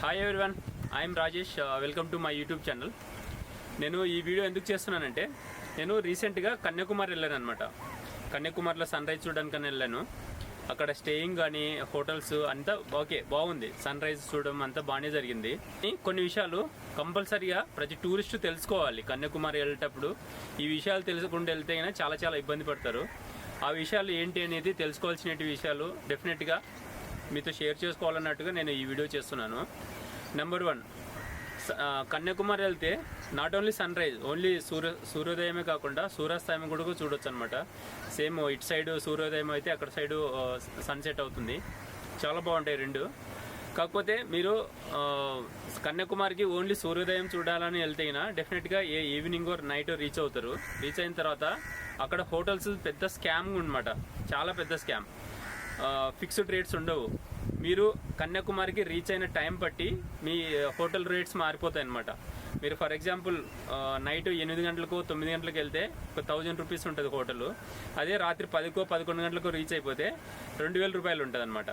Hi everyone I'm Rajesh welcome to my YouTube channel నేను ఈ video ఎందుకు చేస్తున్నానంటే నేను రీసెంట్గా కన్యాకుమారి వెళ్ళాను అనమాట కన్యాకుమారిలో సన్ రైజ్ చూడడానికి వెళ్ళాను. అక్కడ స్టేయింగ్ కానీ హోటల్స్ అంతా ఓకే బాగుంది. సన్ రైజ్ చూడడం అంతా బాగానే జరిగింది. కొన్ని విషయాలు కంపల్సరీగా ప్రతి టూరిస్ట్ తెలుసుకోవాలి. కన్యాకుమారి వెళ్ళేటప్పుడు ఈ విషయాలు తెలుసుకుంటూ వెళ్తే అయినా చాలా చాలా ఇబ్బంది పడతారు. ఆ విషయాలు ఏంటి అనేది తెలుసుకోవాల్సిన విషయాలు డెఫినెట్గా మీతో షేర్ చేసుకోవాలన్నట్టుగా నేను ఈ వీడియో చేస్తున్నాను. నెంబర్ వన్ స- కన్యాకుమారి వెళ్తే not only sunrise only సూర్య సూర్యోదయమే కాకుండా సూర్యాస్తయం కూడా చూడొచ్చు అనమాట సేమ్ ఇటు సైడ్ సూర్యోదయం అయితే అక్కడ సైడ్ సన్సెట్ అవుతుంది. చాలా బాగుంటాయి రెండు. కాకపోతే మీరు కన్యాకుమారికి ఓన్లీ సూర్యోదయం చూడాలని వెళ్తే డెఫినెట్గా a evening or night reach అవుతారు. రీచ్ అయిన తర్వాత అక్కడ హోటల్స్ పెద్ద స్కామ్ అనమాట చాలా పెద్ద స్కామ్ ఫిక్స్డ్ రేట్స్ ఉండవు. మీరు కన్యాకుమారికి రీచ్ అయిన టైం బట్టి మీ హోటల్ రేట్స్ మారిపోతాయి అనమాట మీరు ఫర్ ఎగ్జాంపుల్ నైట్ ఎనిమిది గంటలకు తొమ్మిది గంటలకు వెళ్తే ఒక థౌజండ్ రూపీస్ ఉంటుంది హోటల్ అదే రాత్రి పదికో పదకొండు గంటలకు రీచ్ అయిపోతే రెండు వేల రూపాయలు ఉంటుంది అనమాట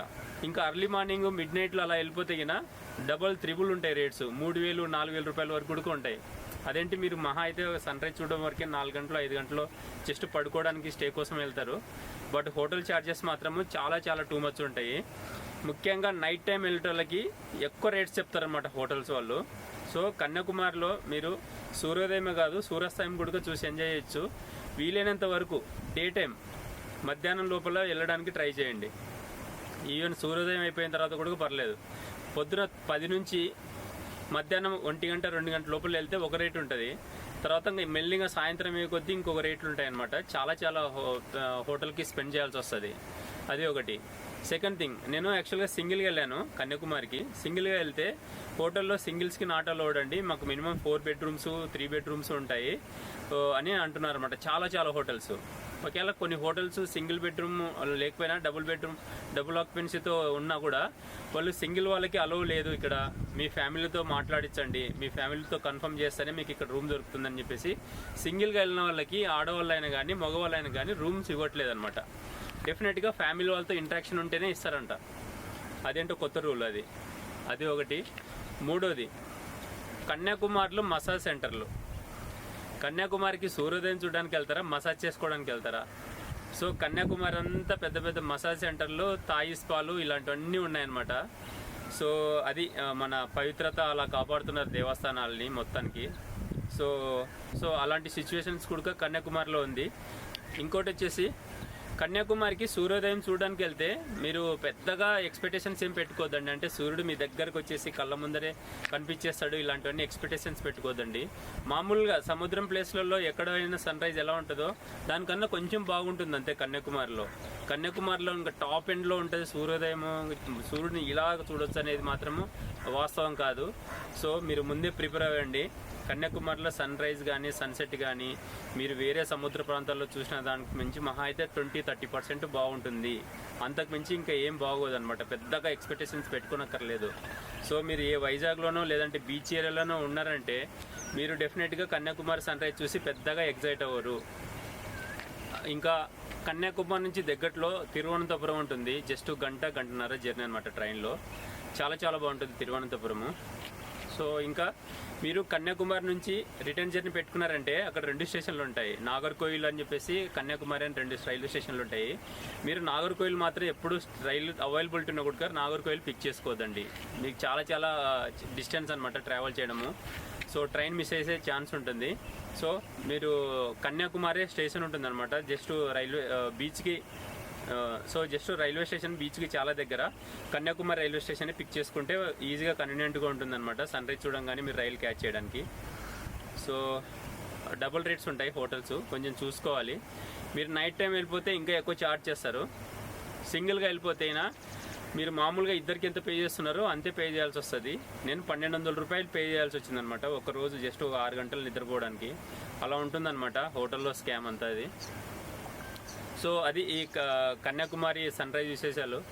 ఇంకా అర్లీ మార్నింగ్ మిడ్ నైట్లో అలా వెళ్ళిపోతే గిన డబల్ త్రిబుల్ ఉంటాయి రేట్స్ మూడు వేలు నాలుగు వేల రూపాయల వరకు కూడా ఉంటాయి. అదేంటి మీరు మహా అయితే సన్ రైజ్ చూడడం వరకే నాలుగు గంటలు ఐదు గంటలు జస్ట్ పడుకోవడానికి స్టే కోసం వెళ్తారు. బట్ హోటల్ ఛార్జెస్ మాత్రము చాలా చాలా టూ మచ్ ఉంటాయి. ముఖ్యంగా నైట్ టైం వెళ్ళేటోళ్ళకి ఎక్కువ రేట్స్ చెప్తారనమాట హోటల్స్ వాళ్ళు. సో కన్యాకుమారిలో మీరు సూర్యోదయమే కాదు సూర్యాస్తయం కూడా చూసి ఎంజాయ్ చేయొచ్చు. వీలైనంత వరకు డే టైం మధ్యాహ్నం లోపల వెళ్ళడానికి ట్రై చేయండి. ఈవెన్ సూర్యోదయం అయిపోయిన తర్వాత కూడా పర్లేదు. పొద్దున పది నుంచి మధ్యాహ్నం ఒంటి గంట రెండు గంటల లోపల వెళ్తే ఒక రేట్ ఉంటుంది. తర్వాత ఇంకా మెల్లిగా సాయంత్రం అయ్యే కొద్దీ ఇంకొక రేట్లు ఉంటాయి అనమాట చాలా చాలా హో- హోటల్కి స్పెండ్ చేయాల్సి వస్తుంది. అది ఒకటి. సెకండ్ థింగ్ నేను యాక్చువల్గా సింగిల్గా వెళ్ళాను కన్యాకుమారికి. సింగిల్గా వెళ్తే హోటల్లో సింగిల్స్కి నాట్ అలౌడ్ అండి మాకు minimum four bedrooms three bedrooms ఉంటాయి ఓ, అని అంటున్నారు అనమాట చాలా చాలా హోటల్స్. ఒకవేళ కొన్ని హోటల్స్ సింగిల్ బెడ్రూమ్ లేకపోయినా డబుల్ బెడ్రూమ్ డబుల్ ఆక్యుపెన్సీతో ఉన్నా కూడా వాళ్ళు సింగిల్ వాళ్ళకి అలవ్ లేదు ఇక్కడ. మీ ఫ్యామిలీతో మాట్లాడించండి మీ ఫ్యామిలీతో కన్ఫర్మ్ చేస్తేనే మీకు ఇక్కడ రూమ్ దొరుకుతుందని చెప్పేసి సింగిల్గా వెళ్ళిన వాళ్ళకి ఆడవాళ్ళైనా కానీ మగవాళ్ళైనా కానీ రూమ్స్ ఇవ్వట్లేదు అనమాట డెఫినెట్గా ఫ్యామిలీ వాళ్ళతో ఇంట్రాక్షన్ ఉంటేనే ఇస్తారంట. అదేంటో కొత్త రూల్ అది. అది ఒకటి. మూడోది కన్యాకుమారిలో మసాజ్ సెంటర్లు కన్యాకుమారికి సూర్యోదయం చూడడానికి వెళ్తారా? మసాజ్ చేసుకోవడానికి వెళ్తారా? సో కన్యాకుమారి అంతా పెద్ద పెద్ద మసాజ్ సెంటర్లు తాయి స్పాలు ఇలాంటివన్నీ ఉన్నాయన్నమాట. సో అది మన పవిత్రత అలా కాపాడుతున్నారు దేవస్థానాలని మొత్తానికి. సో సో అలాంటి సిచ్యువేషన్స్ కూడా కన్యాకుమారిలో ఉంది. ఇంకోటి వచ్చేసి కన్యాకుమారికి సూర్యోదయం చూడడానికి వెళ్తే మీరు పెద్దగా ఎక్స్పెక్టేషన్స్ ఏం పెట్టుకోవద్దండి. అంటే సూర్యుడు మీ దగ్గరకు వచ్చేసి కళ్ళ ముందరే కనిపించేస్తాడు. ఇలాంటివన్నీ ఎక్స్పెక్టేషన్స్ పెట్టుకోవద్దండి. మామూలుగా సముద్రం ప్లేస్లలో ఎక్కడైనా సన్ రైజ్ ఎలా ఉంటుందో దానికన్నా కొంచెం బాగుంటుంది అంతే కన్యాకుమారిలో. కన్యాకుమారిలో ఇంకా టాప్ ఎండ్లో ఉంటుంది సూర్యోదయం సూర్యుడిని ఇలా చూడొచ్చు అనేది మాత్రము వాస్తవం కాదు. సో మీరు ముందే ప్రిపేర్ అవ్వండి. కన్యాకుమారిలో సన్ రైజ్ కానీ సన్సెట్ కానీ మీరు వేరే సముద్ర ప్రాంతాల్లో చూసిన దానికి మించి మహా అయితే ట్వంటీ థర్టీ పర్సెంట్ బాగుంటుంది. అంతకు మించి ఇంకా ఏం బాగోదు అనమాట పెద్దగా ఎక్స్పెక్టేషన్స్ పెట్టుకోనక్కర్లేదు. సో మీరు ఏ వైజాగ్లోనో లేదంటే బీచ్ ఏరియాలోనో ఉన్నారంటే మీరు డెఫినెట్గా కన్యాకుమారి సన్ రైజ్ చూసి పెద్దగా ఎగ్జైట్ అవ్వరు. ఇంకా కన్యాకుమారి నుంచి దగ్గరలో తిరువనంతపురం ఉంటుంది. జస్ట్ గంట గంటన్నర జర్నీ అనమాట ట్రైన్లో చాలా చాలా బాగుంటుంది తిరువనంతపురము. సో ఇంకా మీరు కన్యాకుమారి నుంచి రిటర్న్ జర్నీ పెట్టుకున్నారంటే అక్కడ రెండు స్టేషన్లు ఉంటాయి. నాగర్కోయిల్ అని చెప్పేసి కన్యాకుమారి అని రెండు రైల్వే స్టేషన్లు ఉంటాయి. మీరు నాగర్కోయిల్ మాత్రం ఎప్పుడు రైలు అవైలబిలిటీ ఉన్న కూడా నాగర్కోయిల్ పిక్ చేసుకోవద్దండి. మీకు చాలా చాలా డిస్టెన్స్ అనమాట ట్రావెల్ చేయడము. సో ట్రైన్ మిస్ అయ్యే ఛాన్స్ ఉంటుంది. సో మీరు కన్యాకుమారి స్టేషన్ ఉంటుంది అనమాట జస్ట్ రైల్వే బీచ్కి సో జస్ట్ రైల్వే స్టేషన్ బీచ్కి చాలా దగ్గర. కన్యాకుమారి రైల్వే స్టేషన్ పిక్ చేసుకుంటే ఈజీగా కన్వీనియంట్గా ఉంటుందన్నమాట. సన్ రైజ్ చూడంగానే మీరు రైలు క్యాచ్ చేయడానికి. సో డబుల్ రేట్స్ ఉంటాయి హోటల్స్ కొంచెం చూసుకోవాలి. మీరు నైట్ టైం వెళ్ళిపోతే ఇంకా ఎక్కువ ఛార్జ్ చేస్తారు. సింగిల్గా వెళ్ళిపోతే అయినా మీరు మామూలుగా ఇద్దరికి ఎంత పే చేస్తున్నారో అంతే పే చేయాల్సి వస్తుంది. నేను పన్నెండు వందల రూపాయలు పే చేయాల్సి వచ్చిందనమాట ఒక రోజు జస్ట్ ఒక ఆరు గంటలు నిద్రపోవడానికి. అలా ఉంటుందన్నమాట. హోటల్లో స్కామ్ అంతా అది. సో అది ఈ క- కన్యాకుమారి సన్ రైజ్ విశేషాలు.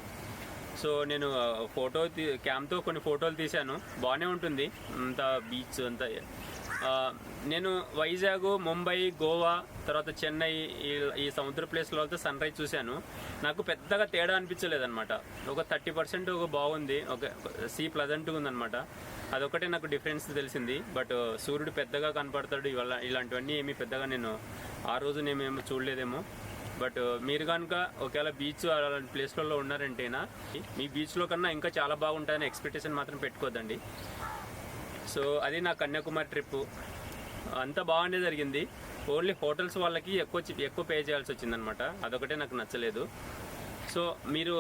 సో నేను ఫోటో తీ క్యామ్తో కొన్ని ఫోటోలు తీశాను. బాగానే ఉంటుంది. అంత బీచ్ అంతా. నేను వైజాగ్ ముంబై గోవా తర్వాత చెన్నై ఈ ఈ సముద్ర ప్లేస్లో అయితే సన్ రైజ్ చూశాను. నాకు పెద్దగా తేడా అనిపించలేదన్నమాట. ఒక థర్టీ పర్సెంట్ ఒక బాగుంది. ఒక సీ ప్లజెంట్గా ఉందన్నమాట. అదొకటే నాకు డిఫరెన్స్ తెలిసింది. బట్ సూర్యుడు పెద్దగా కనపడతాడు. ఇవాళ ఇలాంటివన్నీ ఏమీ పెద్దగా నేను ఆ రోజు నేమేమో చూడలేదేమో. బట్ మీరు కనుక ఒకవేళ బీచ్ అలాంటి ప్లేస్లలో ఉన్నారంటేనా మీ బీచ్లో కన్నా ఇంకా చాలా బాగుంటాయని ఎక్స్పెక్టేషన్ మాత్రం పెట్టుకోదండి సో అది నా కన్యాకుమారి ట్రిప్ అంతా బాగానే జరిగింది. ఓన్లీ హోటల్స్ వాళ్ళకి ఎక్కువ ఎక్కువ పే చేయాల్సి వచ్చిందనమాట. అదొకటే నాకు నచ్చలేదు. సో మీరు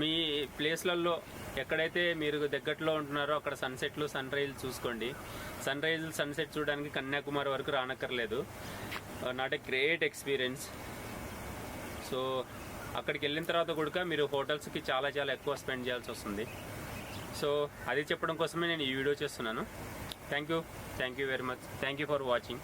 మీ ప్లేస్లలో ఎక్కడైతే మీరు దగ్గరలో ఉంటున్నారో అక్కడ సన్సెట్లు సన్ రైజ్ చూసుకోండి. సన్ రైజ్ సన్సెట్ చూడడానికి కన్యాకుమారి వరకు రానక్కర్లేదు. Not a great experience so అక్కడికి వెళ్ళిన తర్వాత కూడా మీరు హోటల్స్కి చాలా చాలా ఎక్కువ స్పెండ్ చేయాల్సి వస్తుంది. సో అది చెప్పడం కోసమే నేను ఈ వీడియో చేస్తున్నాను. Thank you thank you very much. Thank you for watching.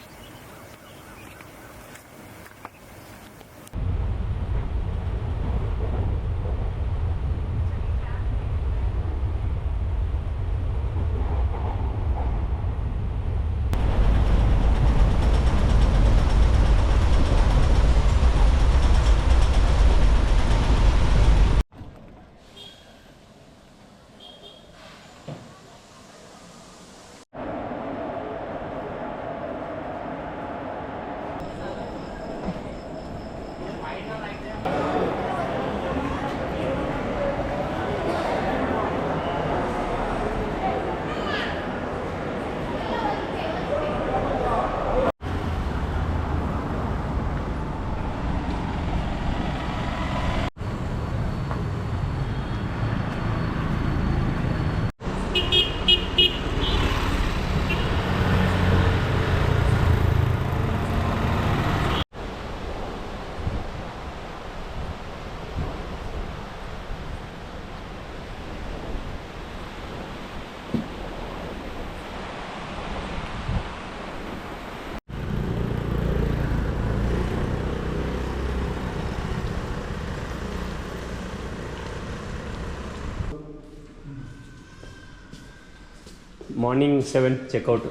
Morning seven checkout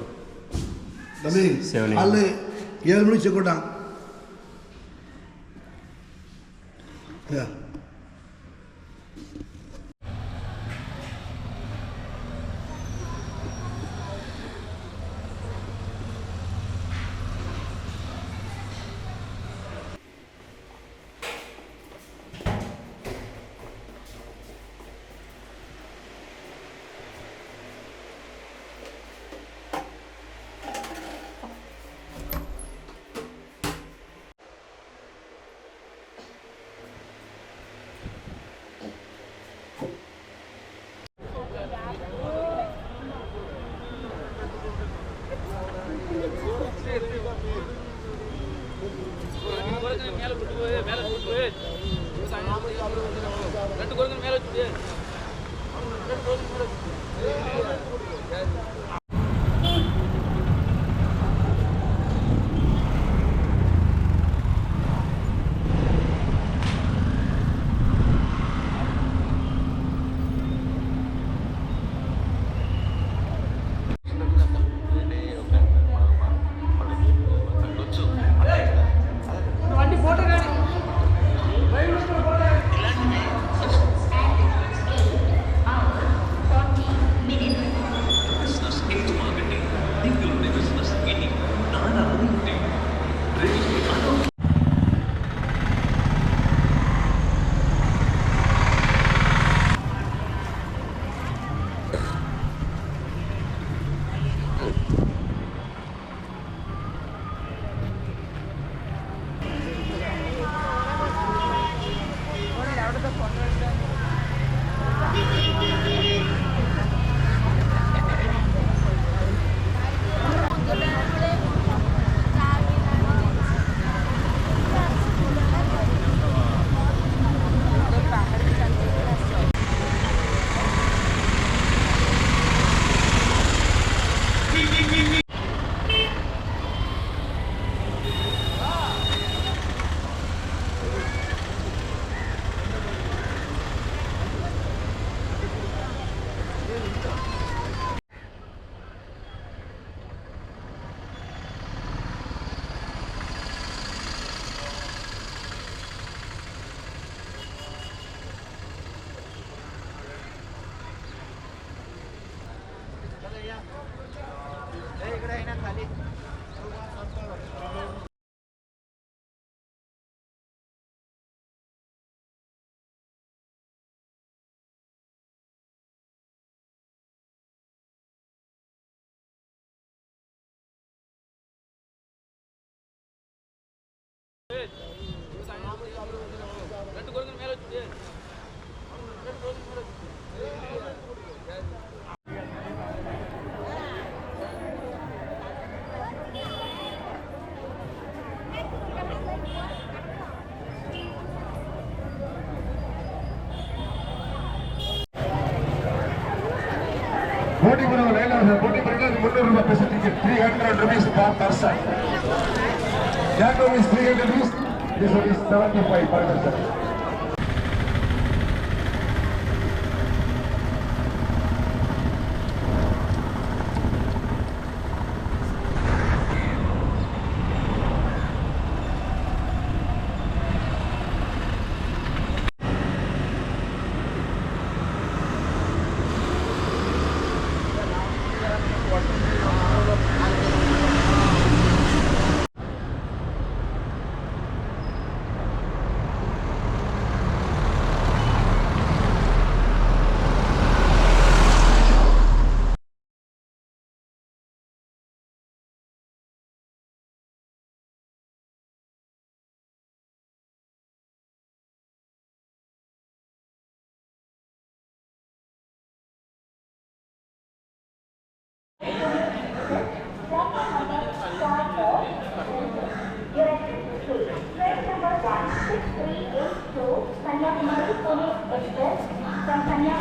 ಅಲ್ಲಿ ಏಳು ಮಣಿ ಚೆಕ್ಔಟಾ 걸그룹 해라 줄게. 걸그룹 해라 줄게. 300 rupees per person. Jack Rowe is 300 rupees. This one is 75 per person. Train number 16382 Kanyakumari Pune Express from Kanyakumari